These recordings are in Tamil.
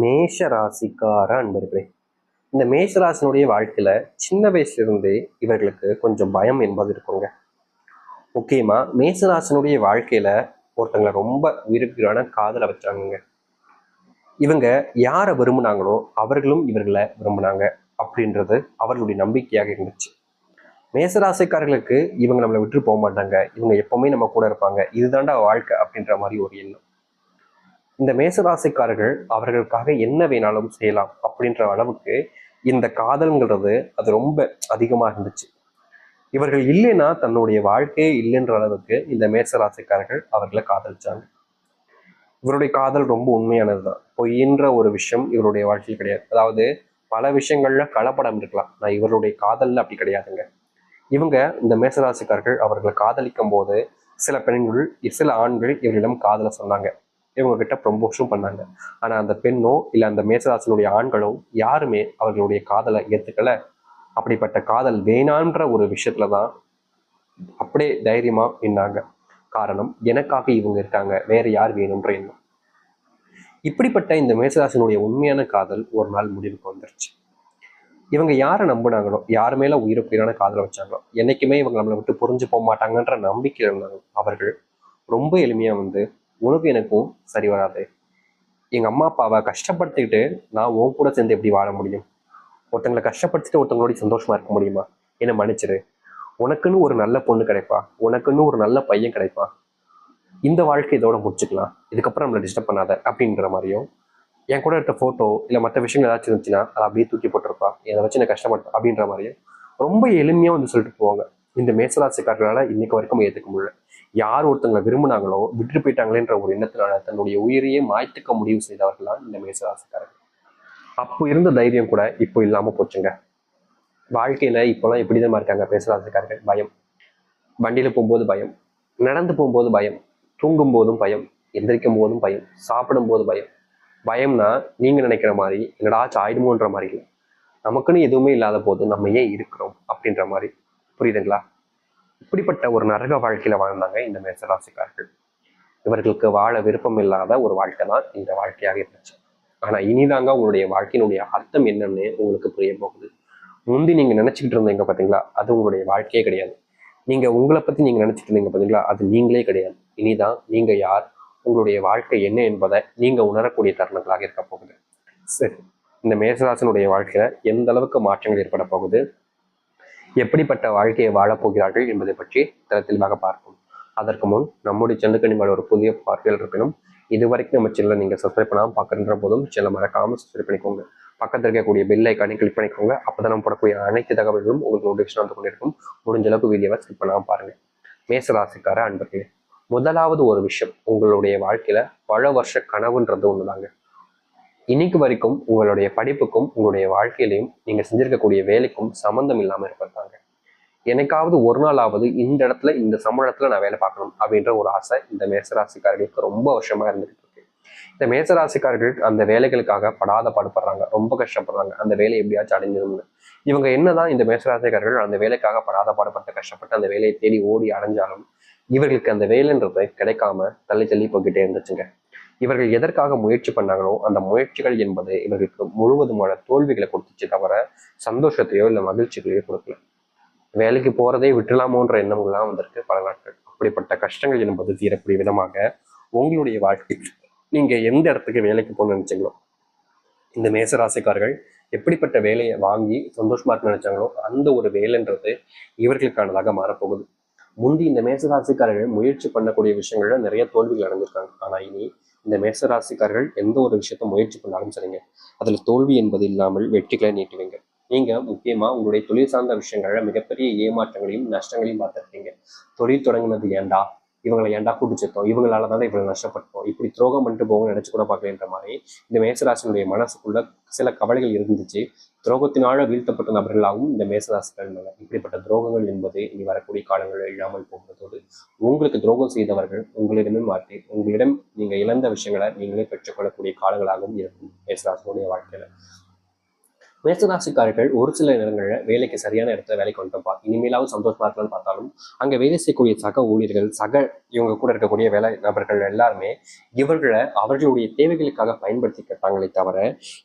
மேஷ ராசிக்கார அன்பர்களே இந்த மேஷ ராசினுடைய வாழ்க்கையில சின்ன வயசுல இருந்தே இவர்களுக்கு கொஞ்சம் பயம் என்பது இருக்குங்க. முக்கியமா மேஷ ராசினுடைய வாழ்க்கையில ஒருத்தங்களை ரொம்ப விரும்பியான காதலை வச்சாங்கங்க. இவங்க யாரை விரும்புனாங்களோ அவர்களும் இவர்களை விரும்புனாங்க அப்படின்றது அவர்களுடைய நம்பிக்கையாக இருந்துச்சு. மேசராசிக்காரர்களுக்கு இவங்க நம்மளை விட்டு போக மாட்டாங்க. இவங்க எப்பவுமே நம்ம கூட இருப்பாங்க. இதுதான்டா வாழ்க்கை அப்படின்ற மாதிரி ஒரு எண்ணம். இந்த மேசராசிக்காரர்கள் அவர்களுக்காக என்ன வேணாலும் செய்யலாம் அப்படின்ற அளவுக்கு இந்த காதல்ங்கிறது அது ரொம்ப அதிகமாக இருந்துச்சு. இவர்கள் இல்லைன்னா தன்னுடைய வாழ்க்கையே இல்லைன்ற அளவுக்கு இந்த மேசராசிக்காரர்கள் அவர்களை காதலிச்சாங்க. இவருடைய காதல் ரொம்ப உண்மையானது தான் பொய்ன்ற ஒரு விஷயம் இவருடைய வாழ்க்கையில் கிடையாது. அதாவது பல விஷயங்கள்ல கலப்படம் இருக்கலாம். நான் இவருடைய காதல்ல அப்படி கிடையாதுங்க. இவங்க இந்த மேசராசிக்காரர்கள் அவர்களை காதலிக்கும் போது சில பெண்கள் சில ஆண்கள் இவரிடம் காதலை சொன்னாங்க. இவங்ககிட்ட ப்ரொம்போஷும் பண்ணாங்க. ஆனால் அந்த பெண்ணோ இல்லை அந்த மேசராசனுடைய ஆண்களோ யாருமே அவர்களுடைய காதலை ஏற்றுக்கலை அப்படிப்பட்ட காதல் வேணான்ற ஒரு விஷயத்துல தான் அப்படியே தைரியமாக நின்னாங்க. காரணம் எனக்காக இவங்க இருக்காங்க. வேற யார் வேணும்ன்ற எண்ணம். இப்படிப்பட்ட இந்த மேசராசனுடைய உண்மையான காதல் ஒரு நாள் முடிவுக்கு வந்துருச்சு. இவங்க யாரை நம்பினாங்களோ யார் மேல உயிருக்குயிரான காதலை வச்சாங்களோ என்னைக்குமே இவங்க நம்மளை விட்டு புரிஞ்சு போக மாட்டாங்கன்ற நம்பிக்கை இருந்தாங்க. அவர்கள் ரொம்ப எளிமையா வந்து உனக்கும் எனக்கும் சரி வராது. எங்கள் அம்மா அப்பாவை கஷ்டப்படுத்திக்கிட்டு நான் உன் கூட சேர்ந்து எப்படி வாழ முடியும்? ஒருத்தங்களை கஷ்டப்படுத்திட்டு ஒருத்தங்களோட சந்தோஷமா இருக்க முடியுமா? என்னை மன்னிச்சிரு. உனக்குன்னு ஒரு நல்ல பொண்ணு கிடைப்பா. உனக்குன்னு ஒரு நல்ல பையன் கிடைப்பா. இந்த வாழ்க்கை இதோட முடிச்சுக்கலாம். இதுக்கப்புறம் நம்மளை டிஸ்டர்ப் பண்ணாத அப்படின்ற மாதிரியும் என் கூட எடுத்த ஃபோட்டோ இல்லை மற்ற விஷயங்கள் ஏதாச்சும் இருந்துச்சுன்னா அதை அப்படியே தூக்கி போட்டிருப்பா. இதை வச்சு நான் கஷ்டப்பட்டேன் அப்படின்ற மாதிரியும் ரொம்ப எளிமையாக வந்து சொல்லிட்டு போவாங்க. இந்த மேசராசிக்காரர்களால் இன்னைக்கு வரைக்கும் ஏற்றுக்க முடியல. யார் ஒருத்தங்களை விரும்பினாங்களோ விட்டு போயிட்டாங்களேன்ற ஒரு எண்ணத்தினால தன்னுடைய உயிரையே மாய்த்துக்க முடிவு செய்தவர்களா இந்த மேசராசிக்காரர்கள். அப்போ இருந்த தைரியம் கூட இப்போ இல்லாமல் போச்சுங்க. வாழ்க்கையில இப்போலாம் எப்படிதான் இருக்காங்க மேசராசிக்காரர்கள்? பயம். வண்டியில் போகும்போது பயம். நடந்து போகும்போது பயம். தூங்கும் போதும் பயம். எந்திரிக்கும் போதும் பயம். சாப்பிடும் போது பயம். பயம்னா நீங்க நினைக்கிற மாதிரி என்னடாச்சும் ஆயிடுமோன்ற மாதிரி இல்லை. நமக்குன்னு எதுவுமே இல்லாத போது நம்ம ஏன் இருக்கிறோம் அப்படின்ற மாதிரி புரியுதுங்களா? இப்படிப்பட்ட ஒரு நரக வாழ்க்கையில வாழ்ந்தாங்க இந்த மேசராசிக்காரர்கள். இவர்களுக்கு வாழ விருப்பம் இல்லாத ஒரு வாழ்க்கை தான் இந்த வாழ்க்கையாக இருந்துச்சு ஆனா இனிதாங்க உங்களுடைய வாழ்க்கையினுடைய அர்த்தம் என்னன்னு உங்களுக்கு புரிய போகுது. முந்தி நீங்க நினைச்சுக்கிட்டு இருந்தீங்க பாத்தீங்களா? அது உங்களுடைய வாழ்க்கையே கிடையாது. நீங்க உங்களை பத்தி நீங்க நினைச்சிட்டு இருந்தீங்க பாத்தீங்களா? அது நீங்களே கிடையாது. இனிதான் நீங்க யார்? உங்களுடைய வாழ்க்கை என்ன என்பதை நீங்க உணரக்கூடிய தருணங்களாக இருக்க போகுது. சரி இந்த மேசராசனுடைய வாழ்க்கையில எந்த அளவுக்கு மாற்றங்கள் ஏற்பட போகுது? எப்படிப்பட்ட வாழ்க்கையை வாழப் போகிறார்கள் என்பதை பற்றி தெளிவாக பார்ப்போம். அதற்கு முன் நம்முடைய செல்லுக்கணி மேல ஒரு புதிய பார்வையில் இருப்பினும் இது வரைக்கும் நம்ம சேனலை நீங்கள் சப்ஸ்கிரைப் பண்ணாமல் பார்க்குற போதும் சேனல் மறக்காமல் சப்ஸ்கிரைப் பண்ணிக்கோங்க. பக்கத்தில் இருக்கக்கூடிய பெல் ஐக்கானை கிளிக் பண்ணிக்கோங்க. அப்போ தான் நம்ம போடக்கூடிய அனைத்து தகவல்களும் உங்களுக்கு நோட்டிஃபிகேஷன் வந்து கொண்டிருக்கும். முடிஞ்ச அளவுக்கு வீடியோவை ஸ்கிப் பண்ணாமல் பாருங்க. மேசராசிக்கார அன்பர்களே முதலாவது ஒரு விஷயம் உங்களுடைய வாழ்க்கையில பல வருஷ கனவுன்றது ஒண்ணுதாங்க. இன்னைக்கு வரைக்கும் உங்களுடைய படிப்புக்கும் உங்களுடைய வாழ்க்கையிலையும் நீங்க செஞ்சிருக்கக்கூடிய வேலைக்கும் சம்மந்தம் இல்லாம இருப்பாங்க எனக்காவது ஒரு நாளாவது இந்த இடத்துல இந்த சம்பளத்துல நான் வேலை பார்க்கணும் அப்படின்ற ஒரு ஆசை இந்த மேசராசிக்காரர்களுக்கு ரொம்ப வருஷமா இருந்துட்டு இருக்கு. இந்த மேசராசிக்காரர்கள் அந்த வேலைகளுக்காக படாத பாடுபடுறாங்க ரொம்ப கஷ்டப்படுறாங்க. அந்த வேலையை எப்படியாச்சும் அடைஞ்சிரும்னு. இவங்க என்னதான் இந்த மேசராசிக்காரர்கள் அந்த வேலைக்காக படாத பாடுபட்டு கஷ்டப்பட்டு அந்த வேலையை தேடி ஓடி அடைஞ்சாலும் இவர்களுக்கு அந்த வேலைன்றது கிடைக்காம தள்ளி தள்ளி போய்கிட்டே இருந்துச்சுங்க. இவர்கள் எதற்காக முயற்சி பண்ணாங்களோ அந்த முயற்சிகள் என்பது இவர்களுக்கு முழுவதுமான தோல்விகளை கொடுத்துச்சு தவிர சந்தோஷத்தையோ இல்லை மகிழ்ச்சிகளையோ கொடுக்கல. வேலைக்கு போறதே விட்டுலாமோன்ற எண்ணங்கள்லாம் வந்திருக்கு பல நாட்கள். அப்படிப்பட்ட கஷ்டங்கள் என்பது தீரக்கூடிய விதமாக உங்களுடைய வாழ்க்கை நீங்க எந்த இடத்துக்கு வேலைக்கு போகணும்னு நினைச்சீங்களோ இந்த மேசராசிக்காரர்கள் எப்படிப்பட்ட வேலையை வாங்கி சந்தோஷமா இருக்க நினைச்சாங்களோ அந்த ஒரு வேலைன்றது இவர்களுக்கானதாக மாறப்போகுது. முந்தி இந்த மேசராசிக்காரர்கள் முயற்சி பண்ணக்கூடிய விஷயங்கள்ல நிறைய தோல்விகள் அடைஞ்சிருக்காங்க. ஆனா இனி இந்த மேசராசிக்காரர்கள் எந்த ஒரு விஷயத்த முயற்சி பண்ணாலும் சரிங்க. அதுல தோல்வி என்பது இல்லாமல் வெற்றிகளை நீட்டுவீங்க. நீங்க முக்கியமா உங்களுடைய தொழில் சார்ந்த விஷயங்கள்ல மிகப்பெரிய ஏமாற்றங்களையும் நஷ்டங்களையும் பார்த்துருக்கீங்க தொழில் தொடங்கினது ஏண்டா இவங்களை ஏண்டா கூட்டிச்சத்தோம் இவங்களால தானே இவ்வளவு நஷ்டப்பட்டோம் இப்படி துரோகம் பண்ணிட்டு போக நினைச்சு கூட பார்க்கலன்ற மாதிரி இந்த மேசராசினுடைய மனசுக்குள்ள சில கவலைகள் இருந்துச்சு. துரோகத்தினால வீழ்த்தப்பட்ட நபர்களாகவும் இந்த மேசராசிகள் இப்படிப்பட்ட துரோகங்கள் என்பது இனி வரக்கூடிய காலங்களில் இல்லாமல் போகிறதோடு உங்களுக்கு துரோகம் செய்தவர்கள் உங்களிடமே மாற்றி உங்களிடம் நீங்க இழந்த விஷயங்களை நீங்களே பெற்றுக்கொள்ளக்கூடிய காலங்களாகவும் இருக்கும் மேசராசினுடைய வாழ்க்கையில. மேசராசிக்காரர்கள் ஒரு சில நேரங்களில் வேலைக்கு சரியான இடத்துல வேலைக்கு வந்துட்டோம்ப்பா இனிமேலாவது சந்தோஷமா இருக்கலாம்னு பார்த்தாலும் அங்கே வேலை செய்யக்கூடிய சக ஊழியர்கள் சக இவங்க கூட இருக்கக்கூடிய வேலை நபர்கள் எல்லாருமே இவர்களை அவர்களுடைய தேவைகளுக்காக பயன்படுத்திக்கிட்டாங்களே தவிர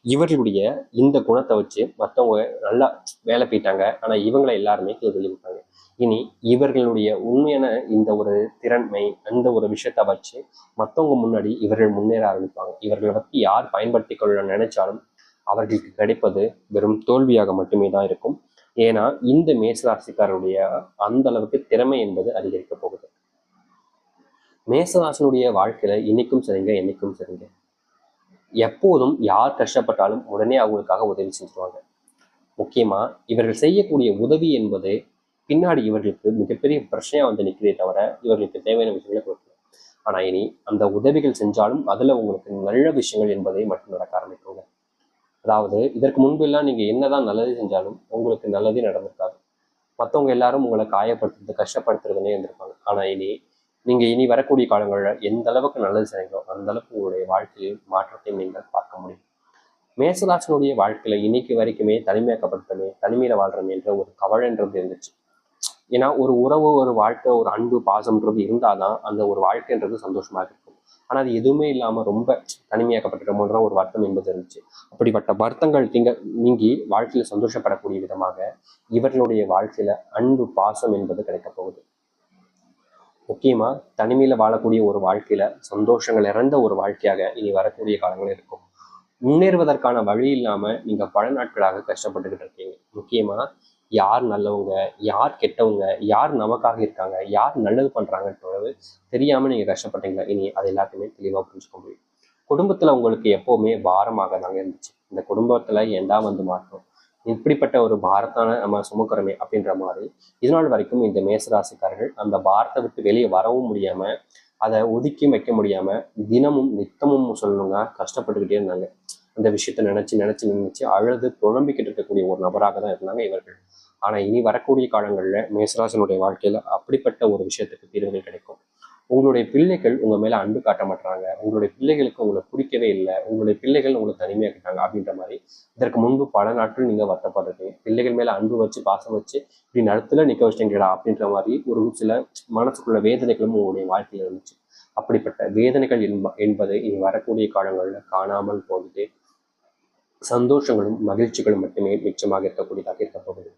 இவர்களுடைய இந்த குணத்தை வச்சு மற்றவங்க நல்லா வேலை போயிட்டாங்க. ஆனால் இவங்களை எல்லாருமே கீழே விட்டாங்க இனி இவர்களுடைய உண்மையான இந்த ஒரு திறன்மை அந்த ஒரு விஷயத்தை வச்சு மற்றவங்க முன்னாடி இவர்கள் முன்னேற ஆரம்பிப்பாங்க. இவர்களை பற்றி யார் பயன்படுத்தி கொள்ள நினைச்சாலும் அவர்களுக்கு கிடைப்பது வெறும் தோல்வியாக மட்டுமே தான் இருக்கும். ஏன்னா இந்த மேசராசிக்காரருடைய அந்த அளவுக்கு திறமை என்பது அதிகரிக்க போகுது. மேசராசனுடைய வாழ்க்கையில இன்னைக்கும் சரிங்க என்னைக்கும் சரிங்க. எப்போதும் யார் கஷ்டப்பட்டாலும் உடனே அவங்களுக்காக உதவி செஞ்சுருவாங்க. முக்கியமா இவர்கள் செய்யக்கூடிய உதவி என்பது பின்னாடி இவர்களுக்கு மிகப்பெரிய பிரச்சனையா வந்து நிற்கிறதே தவிர இவர்களுக்கு தேவையான விஷயங்களை கொடுக்கணும் ஆனா இனி அந்த உதவிகள் செஞ்சாலும் அதுல உங்களுக்கு நல்ல விஷயங்கள் என்பதை மட்டும் நடக்காது. அதாவது இதற்கு முன்பெல்லாம் நீங்கள் என்னதான் நல்லது செஞ்சாலும் உங்களுக்கு நல்லதே நடந்திருக்காது. மற்றவங்க எல்லாரும் உங்களை காயப்படுத்துறது கஷ்டப்படுத்துறதுனே இருந்திருப்பாங்க. ஆனால் இனி நீங்கள் இனி வரக்கூடிய காலங்களில் எந்த அளவுக்கு நல்லது செய்றீங்களோ அந்த அளவுக்கு உங்களுடைய வாழ்க்கையில் மாற்றத்தை நீங்கள் பார்க்க முடியும். மேசராசனுடைய வாழ்க்கையில் இன்னைக்கு வரைக்குமே தனிமையாக்கப்பட்டமே தனிமையில வாழ்றோம் என்ற ஒரு கவலைன்றது இருந்துச்சு. ஏன்னா ஒரு உறவு ஒரு வாழ்க்கை ஒரு அன்பு பாசம்ன்றது இருந்தாதான் அந்த ஒரு வாழ்க்கைன்றது சந்தோஷமாக இருக்கும். ஆனால் அது எதுவுமே இல்லாமல் ரொம்ப தனிமையாக்கப்பட்டிருக்கோம்ன்ற ஒரு வருத்தம் என்பது இருந்துச்சு. அப்படிப்பட்ட வருத்தங்கள் திங்க நீங்கி வாழ்க்கையில சந்தோஷப்படக்கூடிய விதமாக இவர்களுடைய வாழ்க்கையில அன்பு பாசம் என்பது கிடைக்க போகுது. முக்கியமா தனிமையில வாழக்கூடிய ஒரு வாழ்க்கையில சந்தோஷங்கள் இறந்த ஒரு வாழ்க்கையாக இனி வரக்கூடிய காலங்கள் இருக்கும். முன்னேறுவதற்கான வழி இல்லாம நீங்க பல நாட்களாக கஷ்டப்பட்டுக்கிட்டு இருக்கீங்க. முக்கியமா யார் நல்லவங்க யார் கெட்டவங்க யார் நமக்காக இருக்காங்க யார் நல்லது பண்ணுறாங்கன்றது தெரியாமல் நீங்கள் கஷ்டப்பட்டீங்க இனி அது எல்லாத்தையுமே தெளிவாக புரிஞ்சுக்க முடியும். குடும்பத்தில் உங்களுக்கு எப்போவுமே பாரமாக தாங்க இருந்துச்சு. இந்த குடும்பத்தில் ஏண்டா வந்து மாற்றம்? இப்படிப்பட்ட ஒரு பாரத்தான நம்ம சுமக்கிறோமே அப்படின்ற மாதிரி இதனால் வரைக்கும் இந்த மேசராசிக்காரர்கள் அந்த பாரத்தை விட்டு வெளியே வரவும் முடியாமல் அதை ஒதுக்கி வைக்க முடியாமல் தினமும் நித்தமும் சொல்லணுங்க கஷ்டப்பட்டுக்கிட்டே இருந்தாங்க. அந்த விஷயத்த நினச்சி நினச்சி நினச்சி அழுது புழம்பிக்கிட்டு இருக்கக்கூடிய ஒரு நபராக தான் இருந்தாங்க இவர்கள். ஆனால் இனி வரக்கூடிய காலங்களில் மேசராசனுடைய வாழ்க்கையில் அப்படிப்பட்ட ஒரு விஷயத்துக்கு தீர்வுகள் கிடைக்கும். உங்களுடைய பிள்ளைகள் உங்கள் மேலே அன்பு காட்ட மாட்டாங்க உங்களுடைய பிள்ளைகளுக்கு உங்களை பிடிக்கவே இல்லை. உங்களுடைய பிள்ளைகள் உங்களை தனிமையாக்கிட்டாங்க அப்படின்ற மாதிரி இதற்கு முன்பு பல நாட்கள் நீங்கள் வருத்தப்படுறது பிள்ளைகள் மேலே அன்பு வச்சு பாசம் வச்சு இப்படி நடத்துல நிற்க வச்சிட்டீங்களா அப்படின்ற மாதிரி ஒரு சில மனசுக்குள்ள வேதனைகளும் உங்களுடைய வாழ்க்கையில் இருந்துச்சு. அப்படிப்பட்ட வேதனைகள் என்ப என்பதை இனி வரக்கூடிய காலங்களில் காணாமல் போகுது சந்தோஷங்களும் மகிழ்ச்சிகளும் மட்டுமே மிச்சமாக இருக்கக்கூடியதாக இருக்க போகுது.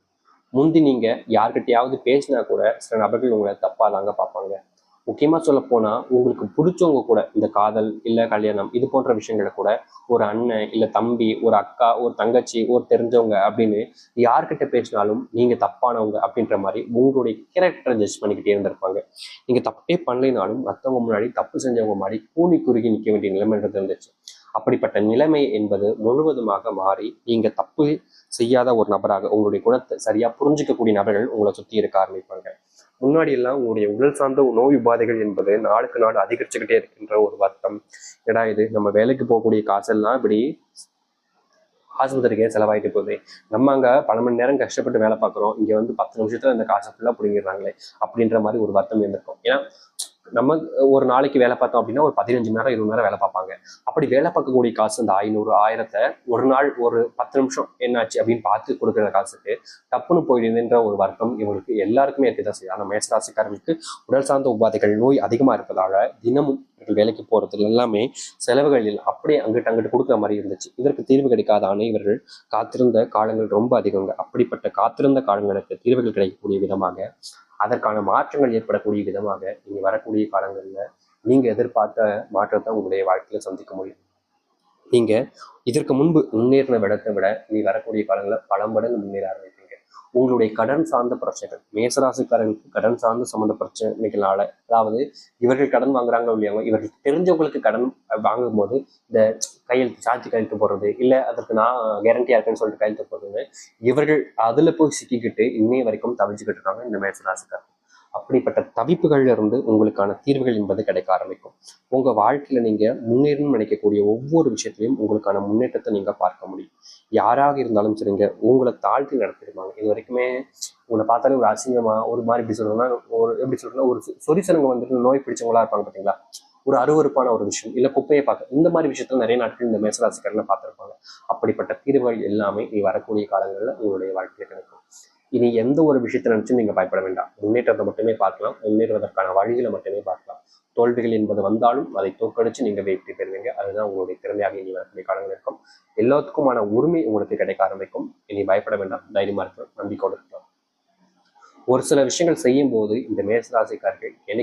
முந்தி நீங்க யார்கிட்டயாவது பேசினா கூட சில நபர்கள் உங்களை தப்பா தாங்க பார்ப்பாங்க. முக்கியமா சொல்ல போனா உங்களுக்கு பிடிச்சவங்க கூட இந்த காதல் இல்ல கல்யாணம் இது போன்ற விஷயங்களை கூட ஒரு அண்ணன் இல்ல தம்பி ஒரு அக்கா ஒரு தங்கச்சி ஒரு தெரிஞ்சவங்க அப்படின்னு யார்கிட்ட பேசினாலும் நீங்க தப்பானவங்க அப்படின்ற மாதிரி உங்களுடைய கேரக்டரை ஜட்ஜ் பண்ணிக்கிட்டே இருந்திருப்பாங்க. நீங்க தப்பே பண்ணலைனாலும் மற்றவங்க முன்னாடி தப்பு செஞ்சவங்க மாதிரி கூனி குறுகி நிற்க வேண்டிய நிலைமைன்றது இருந்துச்சு. அப்படிப்பட்ட நிலைமை என்பது முழுவதுமாக மாறி நீங்க தப்பு செய்யாத ஒரு நபராக உங்களுடைய குணத்தை சரியா புரிஞ்சிக்கக்கூடிய நபர்கள் உங்களை சுத்தி இருக்க ஆரம்பிப்பாங்க. முன்னாடி எல்லாம் உங்களுடைய உடல் சார்ந்த நோய் உபாதைகள் என்பது நாளுக்கு நாள் அதிகரிச்சுக்கிட்டே இருக்கின்ற ஒரு வருத்தம். ஏடா இது? நம்ம வேலைக்கு போகக்கூடிய காசெல்லாம் இப்படி ஆஸ்பத்திரிக்கே செலவாயிட்டு போகுது. நம்ம அங்க பல மணி நேரம் கஷ்டப்பட்டு வேலை பார்க்குறோம். இங்க வந்து பத்து நிமிஷத்துல இந்த காசை ஃபுல்லா பிடிங்கிடுறாங்களே அப்படின்ற மாதிரி ஒரு வருத்தம் இருந்திருக்கும். ஏன்னா நம்ம ஒரு நாளைக்கு வேலை பார்த்தோம் அப்படின்னா ஒரு பதினஞ்சு மணி நேரம் இருபது நேரம் வேலை பார்ப்பாங்க. அப்படி வேலை பார்க்கக்கூடிய காசு இந்த ஐநூறு ஆயிரத்தை ஒரு நாள் ஒரு பத்து நிமிஷம் என்னாச்சு அப்படின்னு பார்த்து கொடுக்குற காசுக்கு தப்புன்னு போயிடுதுன்ற ஒரு வருத்தம் இவங்களுக்கு எல்லாருக்குமே ஏற்றுதான் செய்யும். ஆனால் மேசராசிக்காரர்களுக்கு உடல் சார்ந்த உபாதைகள் நோய் அதிகமாக இருப்பதால் தினமும் இவர்கள் வேலைக்கு போறதுல எல்லாமே செலவுகளில் அப்படியே அங்கிட்டு அங்கிட்டு கொடுக்குற மாதிரி இருந்துச்சு. இதற்கு தீர்வு கிடைக்காத அனைவர்கள் காத்திருந்த காலங்கள் ரொம்ப அதிகங்க. அப்படிப்பட்ட காத்திருந்த காலங்களுக்கு தீர்வுகள் கிடைக்கக்கூடிய விதமாக அதற்கான மாற்றங்கள் ஏற்படக்கூடிய விதமாக இனி வரக்கூடிய காலங்களில் நீங்க எதிர்பார்த்த மாற்றத்தை உங்களுடைய வாழ்க்கையில சந்திக்க முடியும். நீங்க இதற்கு முன்பு முன்னேறின விடத்தை விட இனி வரக்கூடிய காலங்களில் பல மடங்கு முன்னேற ஆரம்பிப்பீங்க. உங்களுடைய கடன் சார்ந்த பிரச்சனைகள் மேசராசிக்காரர்களுக்கு கடன் சார்ந்த சம்மந்த பிரச்சனைகளால அதாவது இவர்கள் கடன் வாங்குறாங்களோ இல்லையாங்க இவர்கள் தெரிஞ்சவங்களுக்கு கடன் வாங்கும் போது இந்த கையெழுத்து சாட்சி கையெழுத்து போடுறது இல்லை அதற்கு நான் கேரண்டியா இருக்கேன்னு சொல்லிட்டு கையெழுத்து போடுறது இவர்கள் அதுல போய் சிக்கிக்கிட்டு இன்னைய வரைக்கும் தவிச்சுக்கிட்டு இருக்காங்க இந்த மேசராசிக்காரர்கள். அப்படிப்பட்ட தவிப்புகள்ல இருந்து உங்களுக்கான தீர்வுகள் என்பது கிடைக்க ஆரம்பிக்கும். உங்க வாழ்க்கையில நீங்க முன்னேறணும்னு நினைக்கக்கூடிய ஒவ்வொரு விஷயத்திலையும் உங்களுக்கான முன்னேற்றத்தை நீங்க பார்க்க முடியும். யாராக இருந்தாலும் சரிங்க உங்களை தாழ்த்தி நடத்திடுவாங்க. இது வரைக்குமே உங்களை பார்த்தாலே ஒரு அசிங்கமா ஒரு மாதிரி எப்படி சொல்லணும்னா ஒரு எப்படி சொல்றதுன்னா ஒரு சொரிசனங்க வந்துட்டு நோய் பிடிச்சவங்களா இருப்பாங்க பார்த்தீங்களா ஒரு அருவருப்பான ஒரு விஷயம். இல்ல குப்பையை பார்க்க இந்த மாதிரி விஷயத்துல நிறைய நாட்கள் இந்த மேசராசிக்காரனை பார்த்திருப்பாங்க. அப்படிப்பட்ட தீர்வுகள் எல்லாமே நீ வரக்கூடிய காலங்களில் உங்களுடைய வாழ்க்கையில் கிடைக்கும். இனி எந்த ஒரு விஷயத்தை நினைச்சும் நீங்க பயப்பட வேண்டாம். முன்னேற்றத்தை மட்டுமே பார்க்கலாம். முன்னேற்றுவதற்கான வழிகளை மட்டுமே பார்க்கலாம். தோல்விகள் என்பது வந்தாலும் அதை தோற்கடிச்சு நீங்க வெற்றி பெறுவீங்க. அதுதான் உங்களுடைய திறமையாக இனி வரக்கூடிய காலங்கள் இருக்கும். எல்லாத்துக்குமான உரிமை உங்களுக்கு கிடைக்க ஆரம்பிக்கும். இனி பயப்பட வேண்டாம். தைரியமாக இருக்கலாம். நம்பிக்கையோடு இருக்கலாம். ஒரு சில விஷயங்கள் செய்யும் போது இந்த மேசராசிக்காரர்கள் எனக்கு